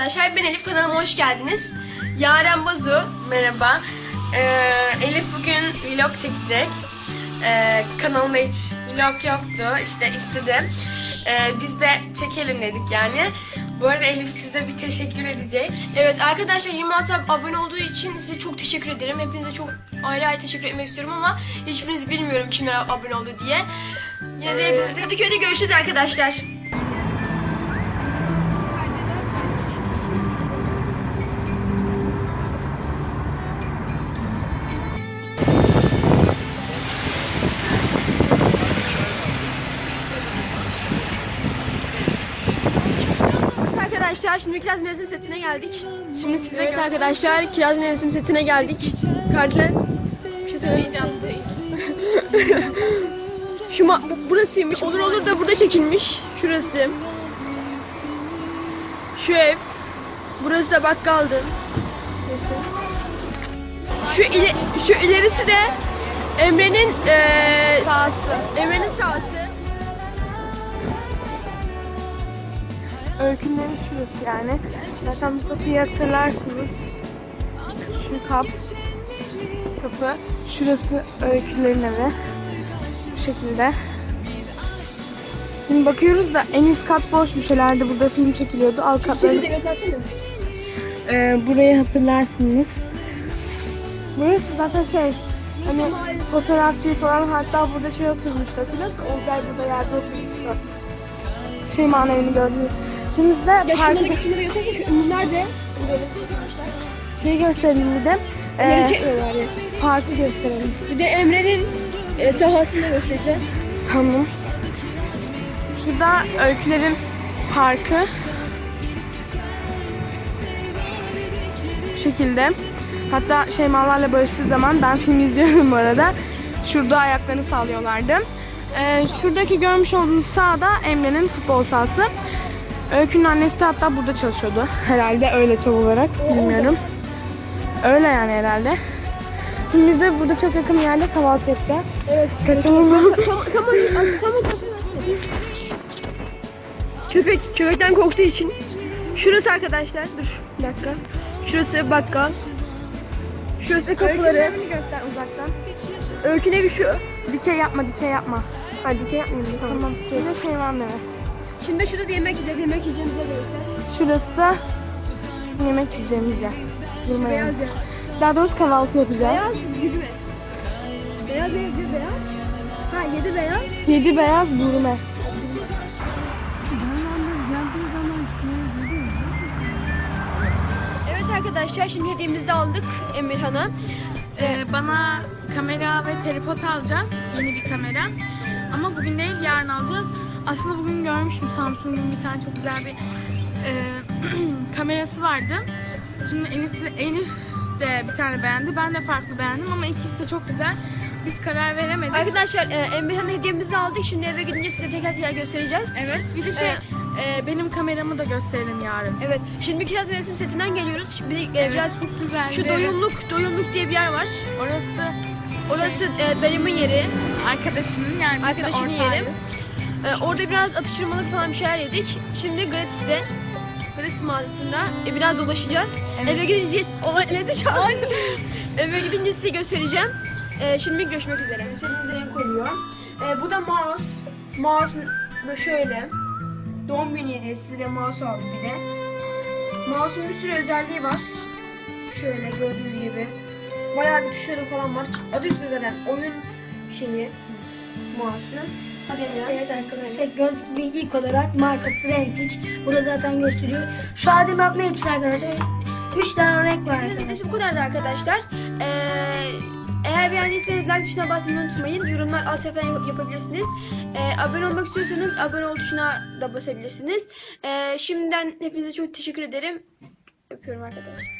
Arkadaşlar ben Elif kanalıma hoş geldiniz. Yaren Bazu merhaba. Ee, Elif bugün vlog çekecek. Ee, kanalında hiç vlog yoktu. İşte istedi. Ee, biz de çekelim dedik yani. Bu arada Elif size bir teşekkür edecek. Evet arkadaşlar 26 abone olduğu için size çok teşekkür ederim. Hepinize çok ayrı ayrı teşekkür etmek istiyorum ama hiçbirinizi bilmiyorum kimler abone oldu diye. Yine de hepinize Kadıköy'de görüşürüz arkadaşlar. Arkadaşlar şimdi kiraz mevsim setine geldik. Şimdi size evet arkadaşlar kiraz mevsim setine geldik. Kardelen bir şey söyleyeyim. Şu ma- bu- burasıymış. Olur olur da burada çekilmiş. Şurası. Şu ev. Burası da bakkaldı. Burası. Şu ile, şu ilerisi de Emre'nin eee Sahası. Emre'nin sahası. Öykünlerin şurası yani. Zaten bu kapıyı hatırlarsınız. Şu kap. Kapı. Şurası öykülerin evi. Bu şekilde. Şimdi bakıyoruz da en üst kat boşmuş herhalde. Burada film çekiliyordu. Alt katları. göstersene. Ee, burayı hatırlarsınız. Burası zaten şey hani fotoğrafçı falan hatta burada şey oturmuştu hatırlıyor musun? Olcay burada yerde oturmuştu. Şey manevini gördünüz. Size Ya parkı şunları, şunları göstersene şu ünlüler de. şey gösterelim bir de. Ee, çekmiyorlar ya. parkı gösterelim. Bir de Emre'nin e, sahasını da göstereceğiz. Tamam. Şurada öykülerin parkı. Bu şekilde. Hatta Şeymalarla barıştığı zaman ben film izliyorum bu arada. Şurada ayaklarını sallıyorlardı. Ee, şuradaki görmüş olduğunuz sahada Emre'nin futbol sahası. Öykünün annesi de hatta burada çalışıyordu. Herhalde öyle tam olarak. Bilmiyorum. Öyle yani herhalde. Şimdi biz de burada çok yakın bir yerde kahvaltı yapacağız. Evet. Kaçalım. Tam, tam, tam, Köpek, köpekten korktuğu için. Şurası arkadaşlar, dur bir dakika. Şurası bakkal. Şurası kapıları. göster uzaktan. Öykü evi şu. Dikey yapma, dikey yapma. Hadi şey yapmayayım. Tamam. Tamam. Bir de şey var mı? Şimdi şurada da yemek yiyeceğiz. Yemek yiyeceğimize göster. Şurası da yemek yiyeceğimiz yer. Durma Beyaz ya. Daha doğrusu kahvaltı yapacağız. Beyaz yürüme. Beyaz yürü beyaz. Ha yedi beyaz. Yedi beyaz gurme. Evet arkadaşlar şimdi hediyemizi de aldık Emirhan'a. Ee, bana kamera ve tripod alacağız. Yeni bir kamera. Ama bugün değil yarın alacağız. Aslında bugün görmüştüm Samsung'un bir tane çok güzel bir e, kamerası vardı. Şimdi Elif, de- Elif de bir tane beğendi. Ben de farklı beğendim ama ikisi de çok güzel. Biz karar veremedik. Arkadaşlar e, Emirhan'a hediyemizi aldık. Şimdi eve gidince size teker teker göstereceğiz. Evet. Bir de şey e, benim kameramı da gösterelim yarın. Evet. Şimdi Kiraz Mevsim setinden geliyoruz. Bir de e, Evet, biraz çok güzel. şu doyumluk, doyumluk diye bir yer var. Orası Orası e, dayımın yeri. arkadaşının yani Arkadaşının yeri. E, orada biraz atıştırmalık falan bir şeyler yedik. Şimdi gratis'te Gratis mağazasında e, biraz dolaşacağız. Evet. Eve gidince o evde çağır. Eve gidince size göstereceğim. E, şimdi görüşmek üzere. Senin renk oluyor. E, bu da mouse. Mouse böyle şöyle. Doğum günü hediyesi size mouse aldım bir de. Mouse'un bir sürü özelliği var. Şöyle gördüğünüz gibi. Bayağı bir tuşları falan var. Adı üstünde zaten oyun şeyi. Emre. Evet arkadaşlar göz bir ilk olarak markası Renkliç. Burada zaten gösteriyor. Şu adım atmak için arkadaşlar 3 tane renk var arkadaşlar. bu kadardı arkadaşlar. Ee, eğer beğendiyseniz like tuşuna basmayı unutmayın. Yorumlar falan yap- yapabilirsiniz. Ee, abone olmak istiyorsanız abone ol tuşuna da basabilirsiniz. Ee, şimdiden hepinize çok teşekkür ederim. Öpüyorum arkadaşlar.